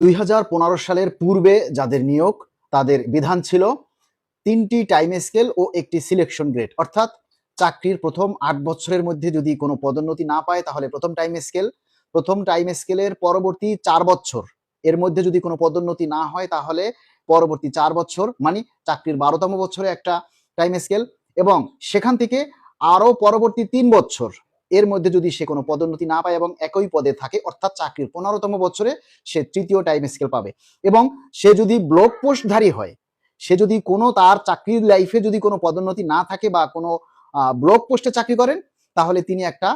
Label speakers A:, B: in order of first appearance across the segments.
A: দুই হাজার পনেরো সালের পূর্বে যাদের নিয়োগ, তাদের বিধান ছিল তিনটি টাইম স্কেল ও একটি সিলেকশন গ্রেড অর্থাৎ চাকরির প্রথম আট বছরের মধ্যে যদি কোনো পদোন্নতি না পায়, তাহলে প্রথম টাইম স্কেল প্রথম টাইম স্কেলের পরবর্তী চার বছর, এর মধ্যে যদি কোনো পদোন্নতি না হয়, তাহলে পরবর্তী চার বছর মানে চাকরির বারোতম বছরে একটা টাইম স্কেল এবং সেখান থেকে আরও পরবর্তী তিন বছর এর মধ্যে যদি সে কোনো পদোন্নতি না পায় এবং একই পদে থাকে, অর্থাৎ চাকরির পনেরোতম বছরে সে তৃতীয় টাইম স্কেল পাবে। এবং সে যদি ব্লক পোস্টধারী হয়, সে যদি কোনো তার চাকরির লাইফে যদি কোনো পদোন্নতি না থাকে বা কোনো ব্লক পোস্টে চাকরি করেন, তাহলে তিনি একটা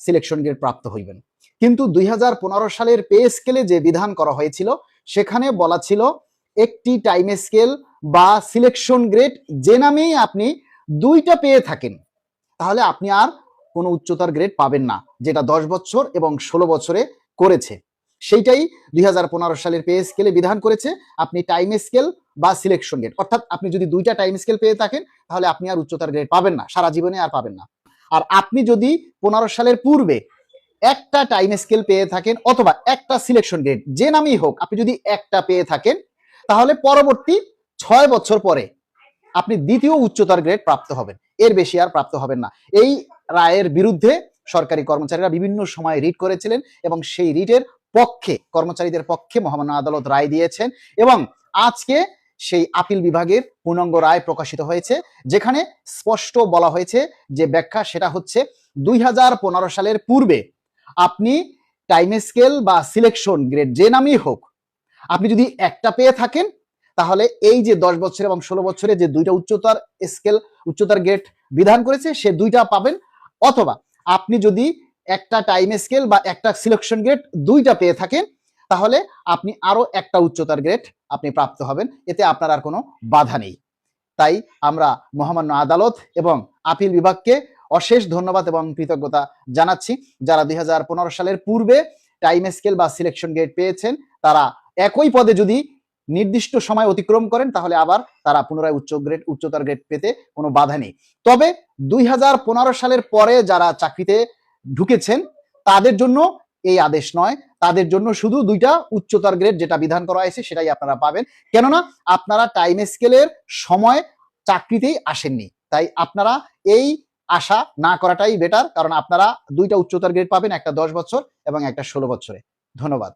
A: সিলেকশন গ্রেড প্রাপ্ত হইবেন। কিন্তু দুই হাজার পনেরো সালের পে স্কেলে যে বিধান করা হয়েছিল, সেখানে বলা ছিল একটি টাইম স্কেল বা সিলেকশন গ্রেড যে নামেই আপনি দুইটা পেয়ে থাকেন, তাহলে আপনি আর কোনো উচ্চতার গ্রেড পাবেন না, যেটা দশ বছর এবং ষোলো বছরে করেছে। সেইটাই দুই হাজার পনেরো সালের পে স্কেলে বিধান করেছে, আপনি টাইম স্কেল বা সিলেকশন গ্রেড অর্থাৎ আপনি যদি দুইটা টাইম স্কেল পেয়ে থাকেন, তাহলে আপনি আর উচ্চতার গ্রেড পাবেন না, সারা জীবনে আর পাবেন না। আর আপনি যদি পনেরো সালের পূর্বে একটা টাইম স্কেল পেয়ে থাকেন, অথবা একটা সিলেকশন গ্রেড যে নামেই হোক, আপনি যদি একটা পেয়ে থাকেন, তাহলে পরবর্তী ছয় বছর পরে আপনি দ্বিতীয় উচ্চতার গ্রেড প্রাপ্ত হবেন। এর বেশি আর প্রাপ্ত হবেন না। এই রায়ের বিরুদ্ধে সরকারি কর্মচারীরা বিভিন্ন সময় রিট করেছিলেন এবং সেই রিটের পক্ষে, কর্মচারীদের পক্ষে মহামান্য আদালত রায় দিয়েছেন এবং আজকে সেই আপিল বিভাগের পূর্ণাঙ্গ রায় প্রকাশিত হয়েছে, যেখানে স্পষ্ট বলা হয়েছে যে ব্যাখ্যা সেটা হচ্ছে দুই হাজার পনেরো সালের পূর্বে আপনি টাইম স্কেল বা সিলেকশন গ্রেড যে নামই হোক, আপনি যদি একটা পেয়ে থাকেন, তাহলে এই যে দশ বছর এবং ষোলো বছরে যে দুইটা উচ্চতার স্কেল উচ্চতার গ্রেড বিধান করেছে, সে দুইটা পাবেন অথবা আপনি যদি একটা টাইম স্কেল বা একটা সিলেকশন গ্রেড দুইটা পেয়ে থাকেন, তাহলে আপনি আরও একটা উচ্চতার গ্রেড আপনি প্রাপ্ত হবেন। এতে আপনার আর কোনো বাধা নেই। তাই আমরা মহামান্য আদালত এবং আপিল বিভাগকে অশেষ ধন্যবাদ এবং কৃতজ্ঞতা জানাচ্ছি। যারা দুই হাজার পনেরো সালের পূর্বে টাইম স্কেল বা সিলেকশন গ্রেড পেয়েছেন, তারা একই পদে যদি নির্দিষ্ট সময় অতিক্রম করেন, তাহলে আবার তারা পুনরায় উচ্চ গ্রেড উচ্চতর গ্রেড পেতে কোনো বাধা নেই। তবে দুই হাজার পনেরো সালের পরে যারা চাকরিতে ঢুকেছেন, তাদের জন্য এই আদেশ নয়। তাদের জন্য শুধু দুইটা উচ্চতর গ্রেড যেটা বিধান করা হয়েছে, সেটাই আপনারা পাবেন। কেননা আপনারা টাইম স্কেলের সময় চাকরিতেই আসেননি। তাই আপনারা এই আশা না করাটাই বেটার কারণ আপনারা দুইটা উচ্চতর গ্রেড পাবেন, একটা দশ বছর এবং একটা ষোলো বছরে। ধন্যবাদ।